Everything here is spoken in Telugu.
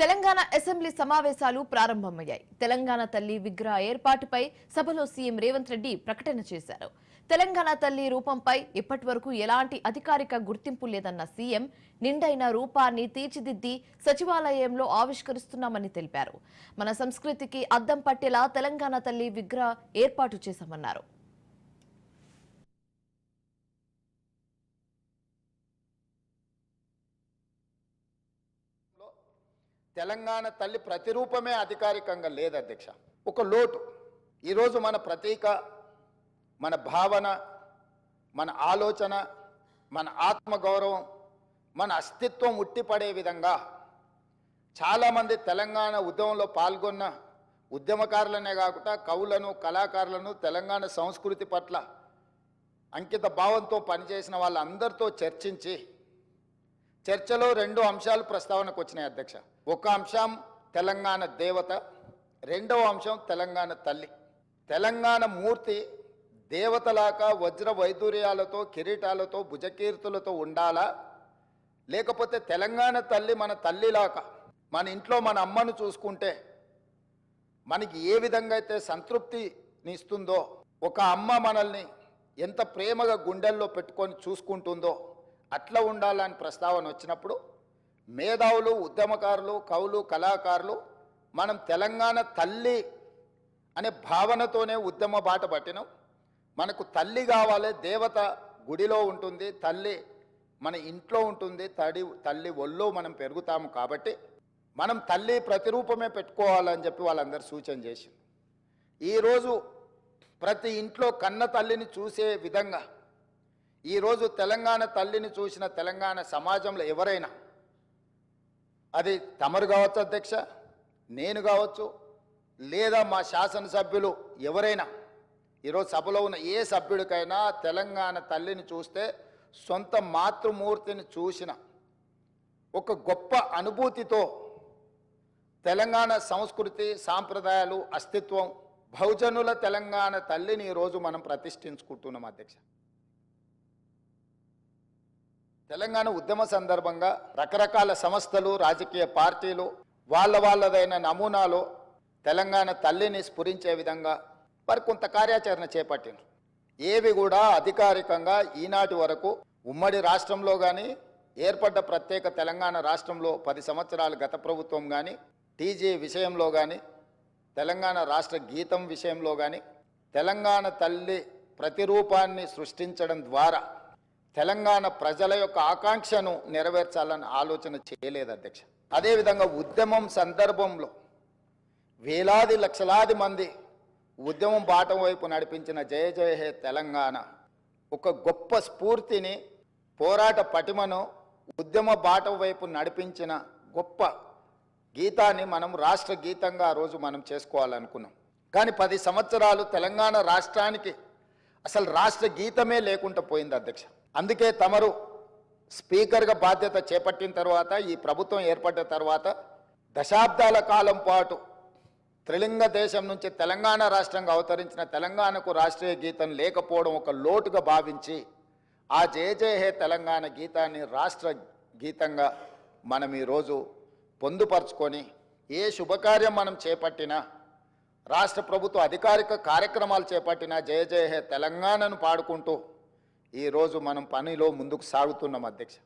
తెలంగాణ అసెంబ్లీ సమావేశాలు ప్రారంభమయ్యాయి. తెలంగాణ తల్లి విగ్రహ ఏర్పాటుపై సభలో సీఎం రేవంత్ రెడ్డి ప్రకటన చేశారు. తెలంగాణ తల్లి రూపంపై ఇప్పటి వరకు ఎలాంటి అధికారిక గుర్తింపు లేదన్న సీఎం నిండైన రూపాన్ని తీర్చిదిద్ది సచివాలయంలో ఆవిష్కరిస్తున్నామని తెలిపారు. మన సంస్కృతికి అద్దం పట్టేలా తెలంగాణ తల్లి విగ్రహ ఏర్పాటు చేశామన్నారు. తెలంగాణ తల్లి ప్రతిరూపమే అధికారికంగా లేదు అధ్యక్ష. ఒక లోటు. ఈరోజు మన ప్రతీక మన భావన మన ఆలోచన మన ఆత్మగౌరవం మన అస్తిత్వం ఉట్టిపడే విధంగా చాలామంది తెలంగాణ ఉద్యమంలో పాల్గొన్న ఉద్యమకారులనే కాకుండా కవులను కళాకారులను తెలంగాణ సంస్కృతి పట్ల అంకిత భావంతో పనిచేసిన వాళ్ళందరితో చర్చించి చర్చలో రెండు అంశాలు ప్రస్తావనకు వచ్చినాయి అధ్యక్ష. ఒక అంశం తెలంగాణ దేవత రెండవ అంశం తెలంగాణ తల్లి. తెలంగాణ మూర్తి దేవతలాగా వజ్ర వైదూర్యాలతో కిరీటాలతో భుజకీర్తులతో ఉండాలా? లేకపోతే తెలంగాణ తల్లి మన తల్లిలాగా మన ఇంట్లో మన అమ్మను చూసుకుంటే మనకి ఏ విధంగా అయితే సంతృప్తిని ఇస్తుందో ఒక అమ్మ మనల్ని ఎంత ప్రేమగా గుండెల్లో పెట్టుకొని చూసుకుంటుందో అట్లా ఉండాలని ప్రస్తావన వచ్చినప్పుడు మేధావులు ఉద్యమకారులు కవులు కళాకారులు మనం తెలంగాణ తల్లి అనే భావనతోనే ఉద్యమ బాట పట్టినాం. మనకు తల్లి కావాలి దేవత గుడిలో ఉంటుంది తల్లి మన ఇంట్లో ఉంటుంది తడి తల్లి ఒళ్ళో మనం పెరుగుతాము కాబట్టి మనం తల్లి ప్రతిరూపమే పెట్టుకోవాలని చెప్పి వాళ్ళందరూ సూచన చేసింది ఈరోజు ప్రతి ఇంట్లో కన్న తల్లిని చూసే విధంగా ఈరోజు తెలంగాణ తల్లిని చూసిన తెలంగాణ సమాజంలో ఎవరైనా అది తమరు కావచ్చు అధ్యక్ష నేను కావచ్చు లేదా మా శాసనసభ్యులు ఎవరైనా ఈరోజు సభలో ఉన్న ఏ సభ్యుడికైనా తెలంగాణ తల్లిని చూస్తే సొంత మాతృమూర్తిని చూసిన ఒక గొప్ప అనుభూతితో తెలంగాణ సంస్కృతి సాంప్రదాయాలు అస్తిత్వం బహుజనుల తెలంగాణ తల్లిని ఈరోజు మనం ప్రతిష్ఠించుకుంటున్నాం అధ్యక్ష. తెలంగాణ ఉద్యమ సందర్భంగా రకరకాల సంస్థలు రాజకీయ పార్టీలు వాళ్ళ వాళ్ళదైన నమూనాలో తెలంగాణ తల్లిని స్ఫురించే విధంగా వారు కొంత కార్యాచరణ చేపట్టినారు ఏవి కూడా అధికారికంగా ఈనాటి వరకు ఉమ్మడి రాష్ట్రంలో కానీ ఏర్పడ్డ ప్రత్యేక తెలంగాణ రాష్ట్రంలో పది సంవత్సరాల గత ప్రభుత్వం కానీ టీజీ విషయంలో కానీ తెలంగాణ రాష్ట్ర గీతం విషయంలో కానీ తెలంగాణ తల్లి ప్రతిరూపాన్ని సృష్టించడం ద్వారా తెలంగాణ ప్రజల యొక్క ఆకాంక్షను నెరవేర్చాలని ఆలోచన చేయలేదు అధ్యక్ష. అదేవిధంగా ఉద్యమం సందర్భంలో వేలాది లక్షలాది మంది ఉద్యమం బాటం వైపు నడిపించిన జయ జయ హే తెలంగాణ ఒక గొప్ప స్ఫూర్తిని పోరాట పటిమను ఉద్యమ బాట వైపు నడిపించిన గొప్ప గీతాన్ని మనం రాష్ట్ర గీతంగా ఆ రోజు మనం చేసుకోవాలనుకున్నాం. కానీ పది సంవత్సరాలు తెలంగాణ రాష్ట్రానికి అసలు రాష్ట్ర గీతమే లేకుండా పోయింది అధ్యక్ష. అందుకే తమరు స్పీకర్గా బాధ్యత చేపట్టిన తర్వాత ఈ ప్రభుత్వం ఏర్పడ్డ తర్వాత దశాబ్దాల కాలం పాటు త్రిలింగ దేశం నుంచి తెలంగాణ రాష్ట్రంగా అవతరించిన తెలంగాణకు రాష్ట్రీయ గీతం లేకపోవడం ఒక లోటుగా భావించి ఆ జయ జయ హే తెలంగాణ గీతాన్ని రాష్ట్ర గీతంగా మనం ఈరోజు పొందుపరుచుకొని ఏ శుభకార్యం మనం చేపట్టినా రాష్ట్ర ప్రభుత్వ అధికారిక కార్యక్రమాలు చేపట్టినా జయ జయ హే తెలంగాణను పాడుకుంటూ ఈరోజు మనం పనిలో ముందుకు సాగుతున్నాం అధ్యక్ష.